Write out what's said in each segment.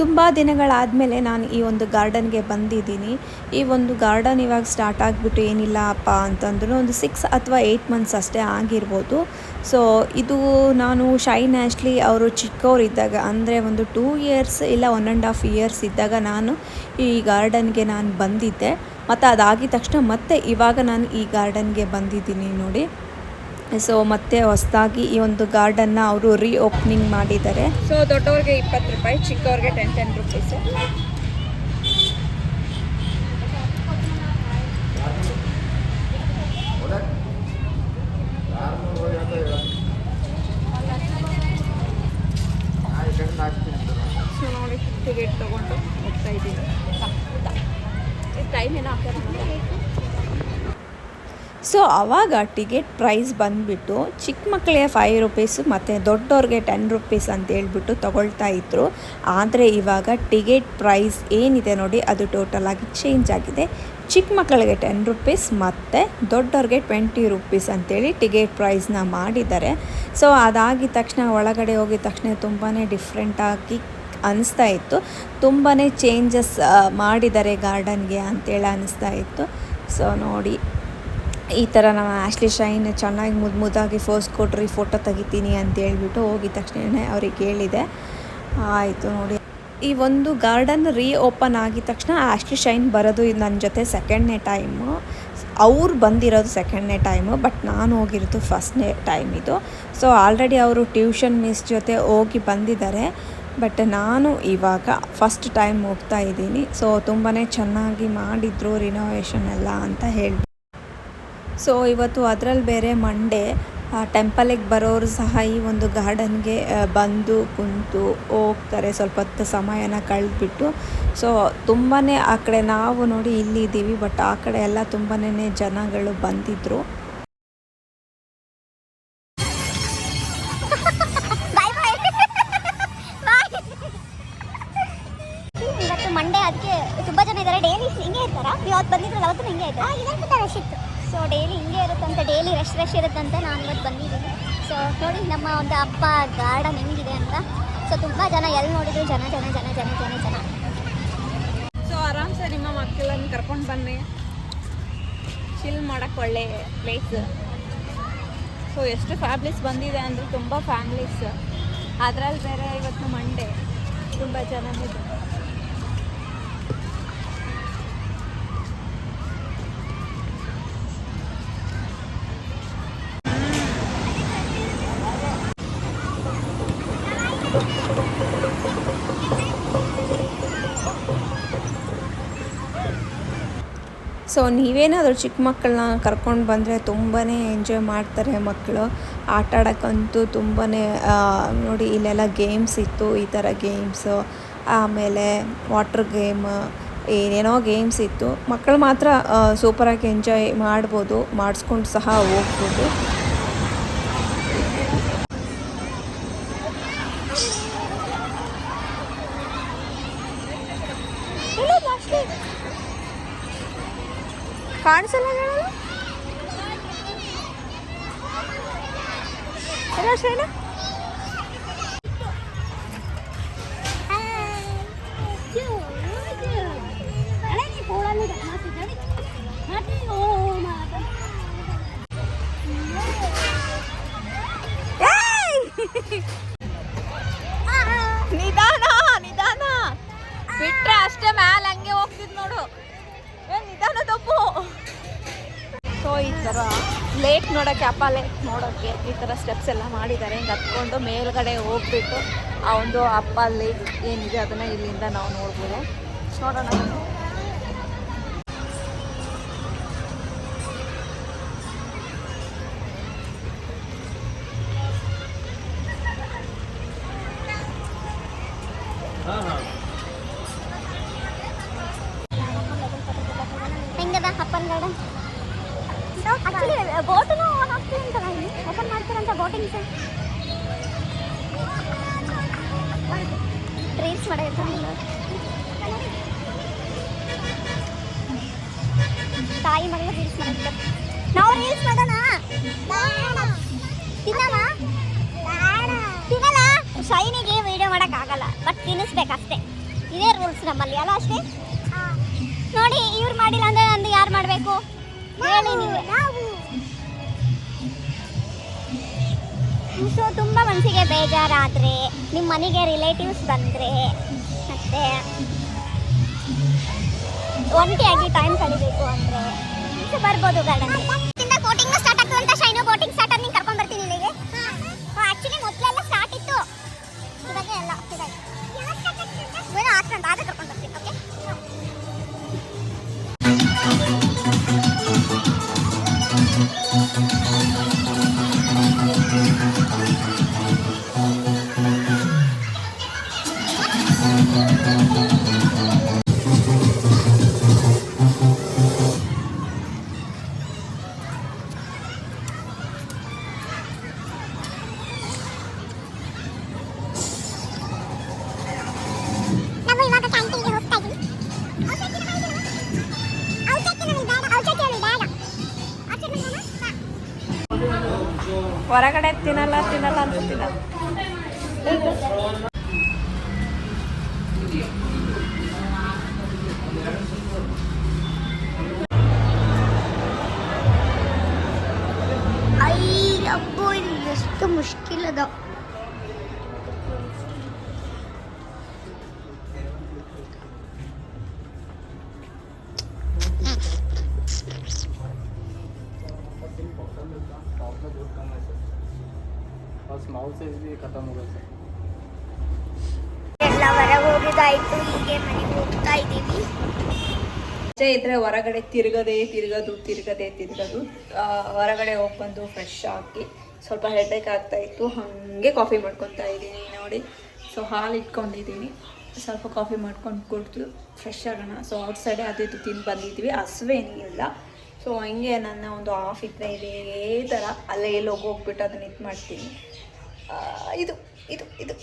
ತುಂಬ ದಿನಗಳಾದಮೇಲೆ ನಾನು ಈ ಒಂದು ಗಾರ್ಡನ್ಗೆ ಬಂದಿದ್ದೀನಿ. ಈ ಒಂದು ಗಾರ್ಡನ್ ಇವಾಗ ಸ್ಟಾರ್ಟ್ ಆಗಿಬಿಟ್ಟು ಏನಿಲ್ಲ ಅಪ್ಪ ಅಂತಂದ್ರೂ ಒಂದು ಸಿಕ್ಸ್ ಅಥವಾ ಏಯ್ಟ್ ಮಂತ್ಸ್ ಅಷ್ಟೇ ಆಗಿರ್ಬೋದು. ಸೊ, ಇದು ನಾನು ಶೈನ್ ಆ್ಯಶ್ಲಿ ಅವರು ಚಿಕ್ಕವರಿದ್ದಾಗ ಅಂದರೆ ಒಂದು ಟೂ ಇಯರ್ಸ್ ಇಲ್ಲ ಒನ್ ಆ್ಯಂಡ್ ಹಾಫ್ ಇಯರ್ಸ್ ಇದ್ದಾಗ ನಾನು ಈ ಗಾರ್ಡನ್ಗೆ ನಾನು ಬಂದಿದ್ದೆ. ಮತ್ತು ಅದಾಗಿದ ತಕ್ಷಣ ಮತ್ತೆ ಇವಾಗ ನಾನು ಈ ಗಾರ್ಡನ್ಗೆ ಬಂದಿದ್ದೀನಿ ನೋಡಿ. ಸೊ ಮತ್ತೆ ಹೊಸದಾಗಿ ಈ ಒಂದು ಗಾರ್ಡನ್ನ ಅವರು ರೀ ಓಪನಿಂಗ್ ಮಾಡಿದ್ದಾರೆ. ಸೊ ದೊಡ್ಡವ್ರಿಗೆ ಇಪ್ಪತ್ತು ರೂಪಾಯಿ, ಚಿಕ್ಕವ್ರಿಗೆ ಟೆನ್ ಟೆನ್ ರುಪೀಸ್ ಸೊ ನೋಡಿ ಟಿಕೆಟ್ ತೊಗೊಂಡು ಹೋಗ್ತಾ ಇದ್ದೀವಿ ಟೈಮ್ ಏನೋ ಹಾಕ್ಯಾರ ಸೊ ಆವಾಗ ಟಿಕೆಟ್ ಪ್ರೈಸ್ ಬಂದುಬಿಟ್ಟು ಚಿಕ್ಕ ಮಕ್ಕಳಿಗೆ ಫೈವ್ ರುಪೀಸು ಮತ್ತು ದೊಡ್ಡವ್ರಿಗೆ ಟೆನ್ ರುಪೀಸ್ ಅಂತ ಹೇಳ್ಬಿಟ್ಟು ತಗೊಳ್ತಾ ಇದ್ರು. ಆದರೆ ಇವಾಗ ಟಿಕೆಟ್ ಪ್ರೈಸ್ ಏನಿದೆ ನೋಡಿ, ಅದು ಟೋಟಲಾಗಿ ಚೇಂಜ್ ಆಗಿದೆ. ಚಿಕ್ಕ ಮಕ್ಕಳಿಗೆ ಟೆನ್ ರುಪೀಸ್ ಮತ್ತು ದೊಡ್ಡವ್ರಿಗೆ ಟ್ವೆಂಟಿ ರುಪೀಸ್ ಅಂತೇಳಿ ಟಿಕೆಟ್ ಪ್ರೈಸ್ನ ಮಾಡಿದ್ದಾರೆ. ಸೊ ಅದಾಗಿದ ತಕ್ಷಣ, ಒಳಗಡೆ ಹೋಗಿದ ತಕ್ಷಣ ತುಂಬಾ ಡಿಫ್ರೆಂಟಾಗಿ ಅನಿಸ್ತಾ ಇತ್ತು. ತುಂಬಾ ಚೇಂಜಸ್ ಮಾಡಿದ್ದಾರೆ ಗಾರ್ಡನ್ಗೆ ಅಂತೇಳಿ ಅನಿಸ್ತಾ ಇತ್ತು. ಸೊ ನೋಡಿ. ಈ ಥರ ನಮ್ಮ ಆಶ್ಲಿ ಶೈನ್ ಚೆನ್ನಾಗಿ ಮುದ್ದು ಮುದ್ದಾಗಿ ಫೋಸ್ ಕೊಟ್ರಿ ಫೋಟೋ ತೆಗಿತೀನಿ ಅಂತ ಹೇಳ್ಬಿಟ್ಟು ಹೋಗಿದ ತಕ್ಷಣ ಅವ್ರಿಗೆ ಹೇಳಿದೆ. ಆಯಿತು ನೋಡಿ. ಈ ಒಂದು ಗಾರ್ಡನ್ ರೀ ಓಪನ್ ಆಗಿದ ತಕ್ಷಣ ಆಶ್ಲಿ ಶೈನ್ ಬರೋದು ಇದು ನನ್ನ ಜೊತೆ ಸೆಕೆಂಡ್ನೇ ಟೈಮು ಅವ್ರು ಬಂದಿರೋದು ಸೆಕೆಂಡ್ನೇ ಟೈಮು ಬಟ್ ನಾನು ಹೋಗಿರೋದು ಫಸ್ಟ್ನೇ ಟೈಮ್ ಇದು. ಸೊ ಆಲ್ರೆಡಿ ಅವರು ಟ್ಯೂಷನ್ ಮಿಸ್ ಜೊತೆ ಹೋಗಿ ಬಂದಿದ್ದಾರೆ. ಬಟ್ ನಾನು ಇವಾಗ ಫಸ್ಟ್ ಟೈಮ್ ಹೋಗ್ತಾ ಇದ್ದೀನಿ. ಸೊ ತುಂಬಾ ಚೆನ್ನಾಗಿ ಮಾಡಿದ್ರು ರಿನೋವೇಷನ್ ಎಲ್ಲ ಅಂತ ಹೇಳಿ ಸೊ ಇವತ್ತು ಅದರಲ್ಲಿ ಬೇರೆ ಮಂಡೇ ಟೆಂಪಲಿಗೆ ಬರೋರು ಸಹ ಈ ಒಂದು ಗಾರ್ಡನ್ಗೆ ಬಂದು ಕುಂತು ಹೋಗ್ತಾರೆ. ಸ್ವಲ್ಪ ಹೊತ್ತು ಸಮಯನ ಕಳೆದ್ಬಿಟ್ಟು. ಸೊ ತುಂಬಾ ಆ ಕಡೆ ನಾವು ನೋಡಿ ಇಲ್ಲಿದ್ದೀವಿ ಬಟ್ ಆ ಕಡೆ ಎಲ್ಲ ತುಂಬಾ ಜನಗಳು ಬಂದಿದ್ದರು ಡೈಲಿ ಇರುತ್ತೆ ರಶ್ ನಾನು ಇವತ್ತು ಬಂದಿದ್ದೀನಿ. ಸೊ ನೋಡಿ ನಮ್ಮ ಒಂದು ಅಪ್ಪ ಗಾರ್ಡನ್ ಹೆಂಗಿದೆ ಅಂತ. ಸೊ ತುಂಬ ಜನ ಎಲ್ಲಿ ನೋಡಿದ್ರು ಜನ ಜನ ಜನ ಜನ ಜನ ಜನ. ಸೊ ಆರಾಮ್ಸೆ ನಿಮ್ಮ ಮಕ್ಕಳನ್ನು ಕರ್ಕೊಂಡು ಬನ್ನಿ. ಚಿಲ್ ಮಾಡೋಕ್ಕೆ ಒಳ್ಳೆ ಪ್ಲೇಸ್ ಸೊ ಎಷ್ಟು ಫ್ಯಾಮ್ಲೀಸ್ ಬಂದಿದೆ ಅಂದರೆ ತುಂಬ ಫ್ಯಾಮ್ಲೀಸ್ ಅದರಲ್ಲಿ ಬೇರೆ ಇವತ್ತು ಮಂಡೇ ತುಂಬ ಜನ ಸೊ ನೀವೇನಾದರೂ ಚಿಕ್ಕ ಮಕ್ಕಳನ್ನ ಕರ್ಕೊಂಡು ಬಂದರೆ ತುಂಬಾ ಎಂಜಾಯ್ ಮಾಡ್ತಾರೆ ಮಕ್ಕಳು ಆಟ ಆಡೋಕ್ಕಂತೂ ತುಂಬಾ ನೋಡಿ ಇಲ್ಲೆಲ್ಲ ಗೇಮ್ಸ್ ಇತ್ತು, ಈ ಥರ ಗೇಮ್ಸು ಆಮೇಲೆ ವಾಟ್ರ್ ಗೇಮ್ ಏನೇನೋ ಗೇಮ್ಸ್ ಇತ್ತು. ಮಕ್ಕಳು ಮಾತ್ರ ಸೂಪರಾಗಿ ಎಂಜಾಯ್ ಮಾಡ್ಬೋದು, ಮಾಡಿಸ್ಕೊಂಡು ಸಹ ಹೋಗ್ಬೋದು. कान चला गया ಲೇಕ್ ನೋಡೋಕ್ಕೆ ಅಪ್ಪ ಲೇಕ್ ನೋಡೋಕ್ಕೆ ಈ ಥರ ಸ್ಟೆಪ್ಸ್ ಎಲ್ಲ ಮಾಡಿದ್ದಾರೆ. ಹಿಂಗೆ ಹತ್ಕೊಂಡು ಮೇಲ್ಗಡೆ ಹೋಗ್ಬಿಟ್ಟು ಆ ಒಂದು ಅಪ್ಪಲ್ಲಿ ಲೇಕ್ ಏನಿದೆ ಅದನ್ನು ಇಲ್ಲಿಂದ ನಾವು ನೋಡ್ಬೋದು. ನೋಡೋಣ. ಹೆಂಗದ ಅಪ್ಪನ್ ಗಾರ್ಡನ್ ಬೋಟನು ಇಲ್ಲಿ ಓಪನ್ ಮಾಡ್ತೀರಂತ ಬೋಟಿಂಗ್ಸ್ ರೀಲ್ಸ್ ಮಾಡಿರ್ತಾರಲ್ಲ ತಾಯಿ ಮಗಳು ರೀಲ್ಸ್ ಮಾಡಿದ್ರು ನಾವು ರೀಲ್ಸ್ ಮಾಡೋಣ ತಿನ್ನವ ತಿನ್ನಲ್ಲ ಶೈನಿಗೆ ವಿಡಿಯೋ ಆಗಲ್ಲ ಬಟ್ ತಿನ್ನಿಸ್ಬೇಕಷ್ಟೇ. ಇದೇ ರೂಲ್ಸ್ ನಮ್ಮಲ್ಲಿ, ಅಲ್ಲ ಅಷ್ಟೇ? ನೋಡಿ, ಇವ್ರು ಮಾಡಿಲ್ಲ ಅಂದ್ರೆ ನಂದು ಯಾರು ಮಾಡಬೇಕು? ಹೇಳಿ ನೀವೇ. ಸೊ ತುಂಬ ಮನಸ್ಸಿಗೆ ಬೇಜಾರಾದರೆ ನಿಮ್ಮ ಮನೆಗೆ ರಿಲೇಟಿವ್ಸ್ ಬಂದರೆ ಮತ್ತು ಒಂಟಿಯಾಗಿ ಟೈಮ್ ಕಳಿಬೇಕು ಅಂದರೆ ಬರ್ಬೋದು ಗಾರ್ಡನ್ಗೆ ಕೋಟಿಂಗ್ ಸ್ಟಾರ್ಟ್ ಆಗ್ತದೆ ಅಂತ ಶೈನು ಬೋಟಿಂಗ್ ಸ್ಟಾರ್ಟ್ ಹೊರಗಡೆ ತಿನ್ನಲ್ಲ ತಿನ್ನಲ್ಲ ಅಂತ ತಿನ್ನಲ್ಲ ಐ ಅಪ್ಪು ಇದು ಎಷ್ಟು ಮುಷ್ಕಿಲ್ ಅದ और स्मॉल साइज भी खत्म हो गया सर ಎಲ್ಲ ಹೊರಗೆ ಹೋಗಿದ್ದಾಯ್ತು ಹೀಗೆ ಮನೆಗೆ ಹೋಗ್ತಾ ಇದ್ದೀವಿ ರಜೆ ಇದ್ರೆ ಹೊರಗಡೆ ತಿರುಗದೆ ತಿರುಗದು ತಿರುಗದೆ ತಿರುಗದು ಆ, ಹೊರಗಡೆ ಹೋಗಿ ಬಂದು ಫ್ರೆಶ್ ಆಗಿ ಸ್ವಲ್ಪ ಹೆಡ್ಡೇಕ್ ಆಗ್ತಾ ಇತ್ತು ಹಾಗೆ ಕಾಫಿ ಮಾಡ್ಕೊತಾ ಇದ್ದೀನಿ ನೋಡಿ ಸೊ ಹಾಲು ಇಟ್ಕೊಂಡಿದ್ದೀನಿ ಸ್ವಲ್ಪ ಕಾಫಿ ಮಾಡ್ಕೊಂಡು ಕುಡಿದು ಫ್ರೆಶ್ ಆಗೋಣ ಸೊ ಔಟ್ಸೈಡೆ ಅದು ಇದು ತಿಂದು ಬಂದಿದ್ವಿ ಹಸುವೇನಿಲ್ಲ ಸೊ ಹಂಗೆ ನನ್ನ ಒಂದು ಆಫ್ ಇದ್ದರೆ ಇದೇ. ಥರ ಅಲ್ಲೇ ಎಲ್ಲಿ ಹೋಗಿ ಹೋಗ್ಬಿಟ್ಟು ಅದನ್ನ ಇದು ಮಾಡ್ತೀನಿ. ಇದು ಇದು ಇದು.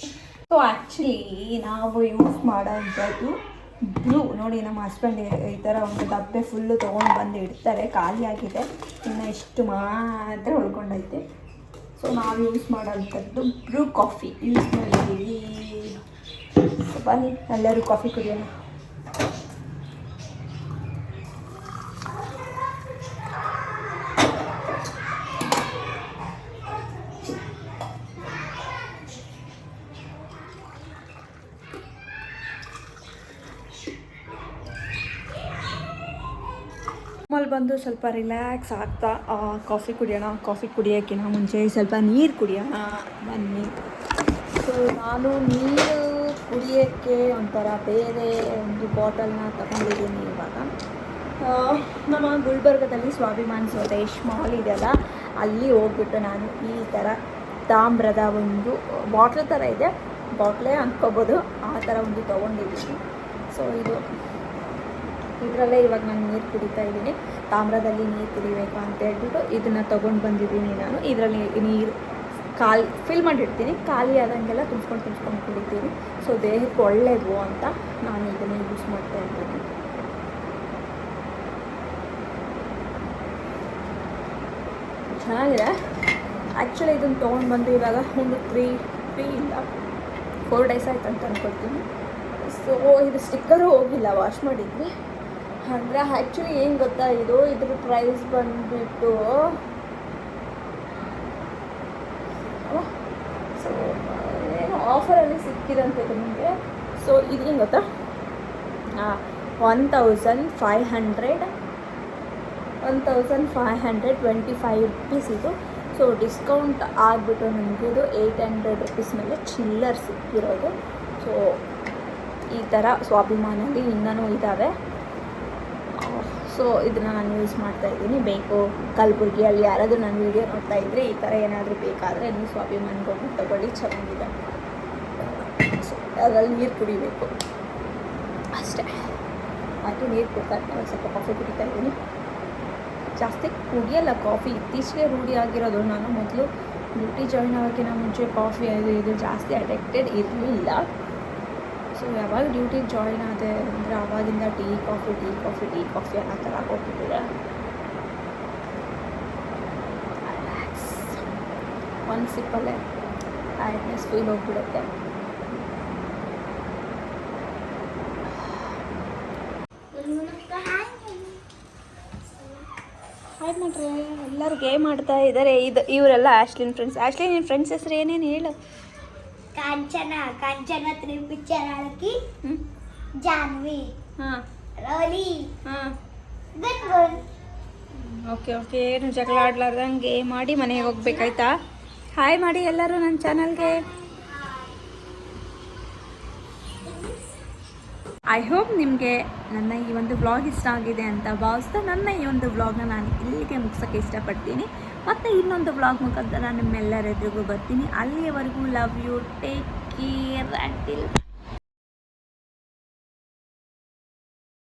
ಸೊ ಆ್ಯಕ್ಚುಲಿ ನಾವು ಯೂಸ್ ಮಾಡೋಂಥದ್ದು ಬ್ಲೂ ನೋಡಿ, ನಮ್ಮ ಹಸ್ಬೆಂಡ್ ಈ ಥರ ಒಂದು ಡಬ್ಬೆ ಫುಲ್ಲು ತೊಗೊಂಡು ಬಂದು ಇಡ್ತಾರೆ. ಖಾಲಿಯಾಗಿದೆ ಇನ್ನು ಇಷ್ಟು ಮಾತ್ರ ಉಳ್ಕೊಂಡೈತೆ. ಸೊ ನಾವು ಯೂಸ್ ಮಾಡೋಂಥದ್ದು ಬ್ರೂ ಕಾಫಿ ಯೂಸ್ ಮಾಡಿದ್ದೀವಿ. ಸೊ ಬನ್ನಿ, ಎಲ್ಲರೂ ಕಾಫಿ ಕುಡಿಯೋಣ. ಮಲ್ಲಿ ಬಂದು ಸ್ವಲ್ಪ ರಿಲ್ಯಾಕ್ಸ್ ಆಗ್ತಾ ಕಾಫಿ ಕುಡಿಯೋಣ ಕಾಫಿ ಕುಡಿಯೋಕ್ಕಿಂತ ಮುಂಚೆ ಸ್ವಲ್ಪ ನೀರು ಕುಡಿಯೋಣ. ಬನ್ನಿ. ಸೊ ನಾನು ನೀರು ಕುಡಿಯೋಕ್ಕೆ ಒಂಥರ ಬೇರೆ ಒಂದು ಬಾಟಲ್ನ ತಗೊಂಡಿದ್ದೀನಿ ಇವಾಗ. ನಮ್ಮ ಗುಲ್ಬರ್ಗದಲ್ಲಿ ಸ್ವಾಭಿಮಾನ್ ಸ್ವದೇಶ್ ಮಾಲ್ ಇದೆಯಲ್ಲ ಅಲ್ಲಿ ಹೋಗ್ಬಿಟ್ಟು ನಾನು ಈ ಥರ ತಾಮ್ರದ ಒಂದು ಬಾಟ್ಲ್ ಥರ ಇದೆ. ಬಾಟ್ಲೇ ಅಂದ್ಕೋಬೋದು ಆ ಥರ ಒಂದು ತೊಗೊಂಡಿದ್ದೀನಿ. ಸೊ ಇದು ಇದರಲ್ಲೇ ಇವಾಗ ನಾನು ನೀರು ಕುಡಿತಾ ಇದ್ದೀನಿ. ತಾಮ್ರದಲ್ಲಿ ನೀರು ಕುಡಿಬೇಕು ಅಂತ ಹೇಳ್ಬಿಟ್ಟು ಇದನ್ನು ತೊಗೊಂಡು ಬಂದಿದ್ದೀನಿ ನಾನು. ಇದರಲ್ಲಿ ನೀರು ಖಾಲಿ ಫಿಲ್ ಮಾಡಿರ್ತೀನಿ ಖಾಲಿ ಆದಂಗೆಲ್ಲ ತುಂಬ್ಕೊಂಡು ತುಂಬ್ಕೊಂಡು ಕುಡಿತೀನಿ. ಸೊ ದೇಹಕ್ಕೆ ಒಳ್ಳೆಯದು ಅಂತ ನಾನು ಇದನ್ನು ಯೂಸ್ ಮಾಡ್ತಾ ಇದ್ದೀನಿ. ಚೆನ್ನಾಗಿದೆ. ಆ್ಯಕ್ಚುಲಿ ಇದನ್ನು ತೊಗೊಂಡು ಬಂದು ಇವಾಗ ಒಂದು ತ್ರೀ ತ್ರೀ ಇಲ್ಲ ಫೋರ್ ಡೇಸ್ ಆಯ್ತು ಅಂತ ಅಂದ್ಕೊಳ್ತೀನಿ ಸೊ ಇದು ಸ್ಟಿಕ್ಕರು ಹೋಗಿಲ್ಲ ವಾಶ್ ಮಾಡಿದ್ವಿ. ಅಂದರೆ ಆ್ಯಕ್ಚುಲಿ ಏನು ಗೊತ್ತಾ ಇದು? ಇದ್ರ ಪ್ರೈಸ್ ಬಂದುಬಿಟ್ಟು ಸೊ ಏನು ಆಫರಲ್ಲಿ ಸಿಕ್ಕಿದಂತೆ ನಿಮಗೆ. ಸೊ ಇದೇನು ಗೊತ್ತಾ? One thousand five hundred one thousand five hundred twenty five rupees ಇದು. ಸೊ ಡಿಸ್ಕೌಂಟ್ ಆಗಿಬಿಟ್ಟು ನಿಮಗೆ ಇದು ಏಯ್ಟ್ ಹಂಡ್ರೆಡ್ ರುಪೀಸ್ ಮೇಲೆ ಚಿಲ್ಲರ್ ಸಿಕ್ಕಿರೋದು. ಸೊ ಈ ಥರ ಸ್ವಾಭಿಮಾನಲ್ಲಿ ಇನ್ನೂ ಇದ್ದಾವೆ ಸೊ ಇದನ್ನು ನಾನು ಯೂಸ್ ಮಾಡ್ತಾ ಇದ್ದೀನಿ. ಬೇಕು ಕಲಬುರ್ಗಿಯಲ್ಲಿ ಯಾರಾದರೂ ನನ್ನ ವೀಡಿಯೋ ನೋಡ್ತಾ ಇದ್ದರೆ ಈ ಥರ ಏನಾದರೂ ಬೇಕಾದರೆ ನೀವು ಸ್ವಾಭಿಮಾನಿಗೆ ಹೋಗಿ ತಗೊಳ್ಳಿ, ಚೆನ್ನಾಗಿದೆ ಸೊ, ಅದರಲ್ಲಿ ನೀರು ಕುಡಿಬೇಕು. ಅಷ್ಟೇ. ಮತ್ತು ನೀರು ಕುಡ್ತಾ ಒಂದು ಸ್ವಲ್ಪ ಕಾಫಿ ಕುಡಿತಾ ಇದ್ದೀನಿ. ಜಾಸ್ತಿ ಕುಡಿಯಲ್ಲ ಕಾಫಿ ಇತ್ತೀಚೆಗೆ ರೂಢಿ ಆಗಿರೋದು. ನಾನು ಮೊದಲು ಡ್ಯೂಟಿ ಜಾಯ್ನ್ ಆಗೋಕ್ಕಿಂತ ಮುಂಚೆ ಕಾಫಿ ಅದು ಇದು ಜಾಸ್ತಿ ಅಡಿಕ್ಟೆಡ್ ಇರಲಿಲ್ಲ. ಸೊ ಯಾವಾಗ ಡ್ಯೂಟಿಗೆ ಜಾಯಿನ್ ಆದೆ ಅಂದರೆ ಆವಾಗಿಂದ tea, coffee tea coffee tea, coffee ಅನ್ನೋ ಥರ ಹೋಗ್ಬಿಟ್ಟಿದೆ ಒಂದು ಸಿಪ್ಪಲ್ಲೇ ಟೈರ್ಡ್ನೆಸ್ ಫೀಲ್ ಹೋಗ್ಬಿಡುತ್ತೆ. ಎಲ್ಲರೂ ಗೇಮ್ ಆಡ್ತಾ ಇದ್ದಾರೆ ಇದು, ಇವರೆಲ್ಲ ಆಶ್ಲಿನ್ ಫ್ರೆಂಡ್ಸ್ ಆಶ್ಲಿನ್ ನಿನ್ನ ಫ್ರೆಂಡ್ಸ್ ಹೆಸರು ಏನೇನು ಹೇಳು? ಕಾಂಚನ ಕಾಂಚನ ತ್ರೀ ಪಿಕ್ಚರ್ ಹ್ಞೂ ಜಾನ್ವಿ. ಹಾಂ. ರೌಲಿ. ಹಾಂ. Good good okay okay. ಏನು ಜಗಳ ಆಡ್ಲಾರ್ದಂಗೆ ಮಾಡಿ ಮನೆಗೆ ಹೋಗ್ಬೇಕಾಯ್ತಾ? ಹಾಯ್ ಮಾಡಿ ಎಲ್ಲರೂ ನನ್ನ ಚಾನಲ್ಗೆ. ಐ ಹೋಪ್ ನಿಮಗೆ ನನ್ನ ಈ ಒಂದು ವ್ಲಾಗ್ ಇಷ್ಟ ಆಗಿದೆ ಅಂತ ಭಾವಿಸ್ತಾ ನನ್ನ ಈ ಒಂದು ವ್ಲಾಗ್ನ ನಾನು ಇಲ್ಲಿಗೆ ಮುಗ್ಸೋಕ್ಕೆ ಇಷ್ಟಪಡ್ತೀನಿ. ಮತ್ತು ಇನ್ನೊಂದು ವ್ಲಾಗ್ ಮುಖಾಂತರ ನಿಮ್ಮೆಲ್ಲರೆದುರಿಗೂ ಬರ್ತೀನಿ. ಅಲ್ಲಿಯವರೆಗೂ love you take care and till